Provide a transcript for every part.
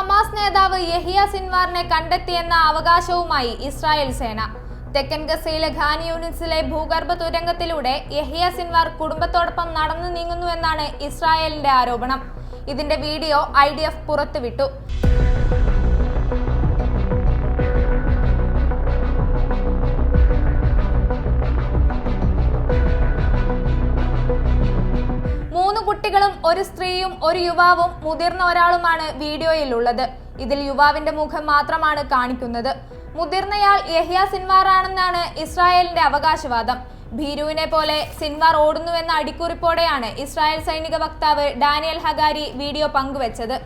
യുവാവ് യഹിയ സിൻവാറിനെ കണ്ടെത്തിയെന്ന അവകാശവുമായി ഇസ്രായേൽ സേന. തെക്കൻ ഗസയിലെ ഖാൻ യൂണിറ്റ്സിലെ ഭൂഗർഭ തുരങ്കത്തിലൂടെ യഹിയ സിൻവാർ കുടുംബത്തോടൊപ്പം നടന്നു നീങ്ങുന്നുവെന്നാണ് ഇസ്രായേലിന്റെ ആരോപണം. ഇതിന്റെ വീഡിയോ ഐ ഡി എഫ് പുറത്തുവിട്ടു. കുട്ടികളും ഒരു സ്ത്രീയും ഒരു യുവാവും മുതിർന്ന ഒരാളുമാണ് വീഡിയോയിലുള്ളത്. ഇതിൽ യുവാവിന്റെ മുഖം മാത്രമാണ് കാണിക്കുന്നത്. മുതിർന്നയാൾ യഹ്യ സിൻവാർ ആണെന്നാണ് ഇസ്രായേലിന്റെ അവകാശവാദം. ഭീരുവിനെ പോലെ സിൻവാർ ഓടുന്നുവെന്ന അടിക്കുറിപ്പോടെയാണ് ഇസ്രായേൽ സൈനിക വക്താവ് ഡാനിയൽ ഹഗാരി വീഡിയോ പങ്കുവച്ചത്.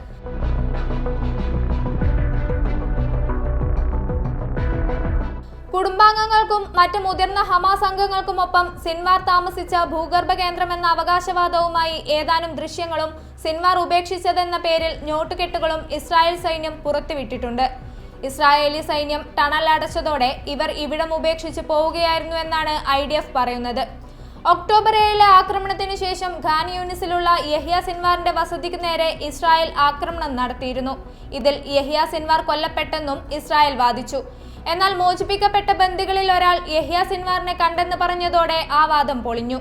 കുടുംബാംഗങ്ങൾക്കും മറ്റ് മുതിർന്ന ഹമാസ് അംഗങ്ങൾക്കുമൊപ്പം സിൻവാർ താമസിച്ച ഭൂഗർഭ കേന്ദ്രമെന്ന അവകാശവാദവുമായി ഏതാനും ദൃശ്യങ്ങളും സിൻവാർ ഉപേക്ഷിച്ചതെന്ന പേരിൽ ഞോട്ടുകെട്ടുകളും ഇസ്രായേൽ സൈന്യം പുറത്തുവിട്ടിട്ടുണ്ട്. ഇസ്രായേലി സൈന്യം ടണൽ അടച്ചതോടെ ഇവർ ഇവിടം ഉപേക്ഷിച്ച് പോവുകയായിരുന്നു എന്നാണ് ഐ ഡി എഫ് പറയുന്നത്. ഒക്ടോബർ ഏഴിലെ ആക്രമണത്തിനു ശേഷം ഖാൻ യൂണിസിലുള്ള യഹ്യ സിൻവാറിന്റെ വസതിക്ക് നേരെ ഇസ്രായേൽ ആക്രമണം നടത്തിയിരുന്നു. ഇതിൽ യഹ്യ സിൻവാർ കൊല്ലപ്പെട്ടെന്നും ഇസ്രായേൽ വാദിച്ചു. എന്നാൽ മോചിപ്പിക്കപ്പെട്ട ബന്ദികളിൽ ഒരാൾ യഹ്യാ സിൻവാറിനെ കണ്ടെന്ന് പറഞ്ഞതോടെ ആ വാദം പൊളിഞ്ഞു